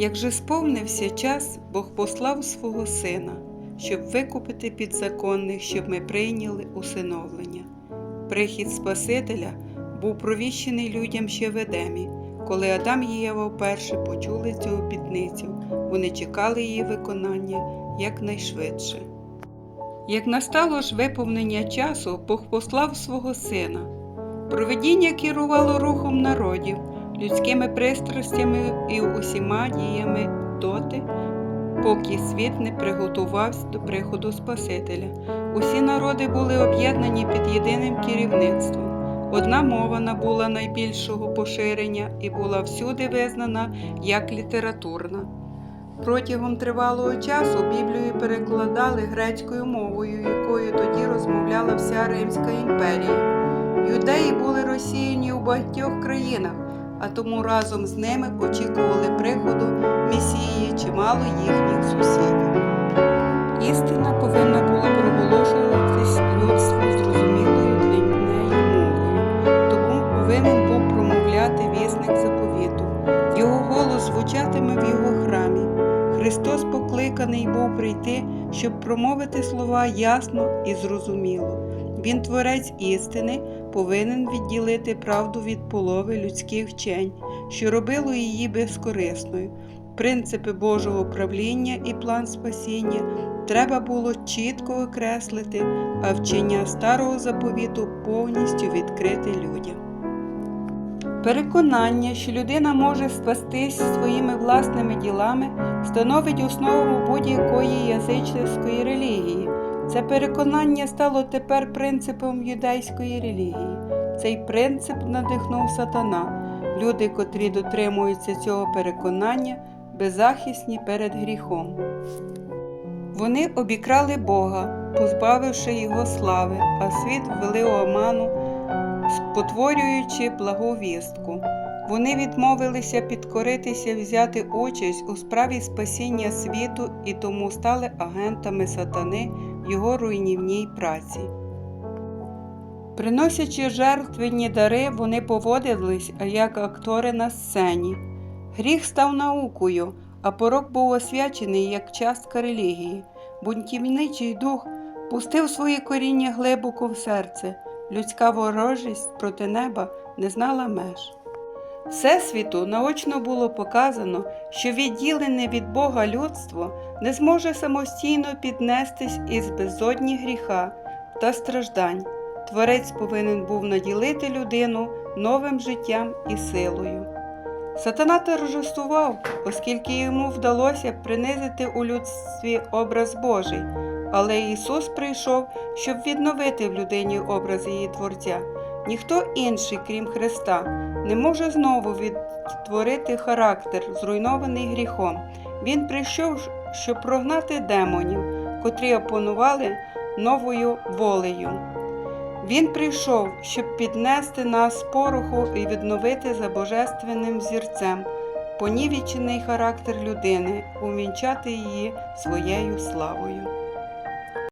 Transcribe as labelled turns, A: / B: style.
A: Як же сповнився час, Бог послав свого Сина, щоб викупити підзаконних, щоб ми прийняли усиновлення. Прихід Спасителя був провіщений людям ще в Едемі. Коли Адам і Єва вперше почули цю обітницю, вони чекали її виконання якнайшвидше. Як настало ж виповнення часу, Бог послав свого сина. Провидіння керувало рухом народів, людськими пристрастями і усіма діями доти, поки світ не приготувався до приходу Спасителя. Усі народи були об'єднані під єдиним керівництвом. Одна мова набула найбільшого поширення і була всюди визнана як літературна. Протягом тривалого часу Біблію перекладали грецькою мовою, якою тоді розмовляла вся Римська імперія. Юдеї були розсіяні у багатьох країнах, а тому разом з ними очікували приходу Месії чимало їхніх сусідів. Істина повинна була проголошуватись людству зрозумілою для неї мовою, тому повинен був промовляти вісник заповіту. Його голос звучатиме в його храмі. Христос покликаний був прийти, щоб промовити слова ясно і зрозуміло. Він, творець істини, повинен відділити правду від полови людських вчень, що робило її безкорисною. Принципи Божого правління і план спасіння треба було чітко окреслити, а вчення старого заповіту повністю відкрити людям. Переконання, що людина може спастись своїми власними ділами, становить основу будь-якої язичницької релігії. Це переконання стало тепер принципом юдейської релігії. Цей принцип надихнув сатана. Люди, котрі дотримуються цього переконання, беззахисні перед гріхом. Вони обікрали Бога, позбавивши його слави, а світ ввели у оману, спотворюючи благовістку. Вони відмовилися підкоритися взяти участь у справі спасіння світу і тому стали агентами сатани його руйнівній праці. Приносячи жертвенні дари, вони поводились як актори на сцені. Гріх став наукою, а порок був освячений як частка релігії. Бунтівничий дух пустив свої коріння глибоко в серце. Людська ворожість проти неба не знала меж. Всесвіту наочно було показано, що відділене від Бога людство не зможе самостійно піднестись із безодні гріха та страждань. Творець повинен був наділити людину новим життям і силою. Сатана торжествував, оскільки йому вдалося принизити у людстві образ Божий, але Ісус прийшов, щоб відновити в людині образ її Творця. Ніхто інший, крім Христа, не може знову відтворити характер, зруйнований гріхом. Він прийшов, щоб прогнати демонів, котрі опанували новою волею. Він прийшов, щоб піднести нас пороху і відновити за божественним зірцем, понівічений характер людини, увінчати її своєю славою.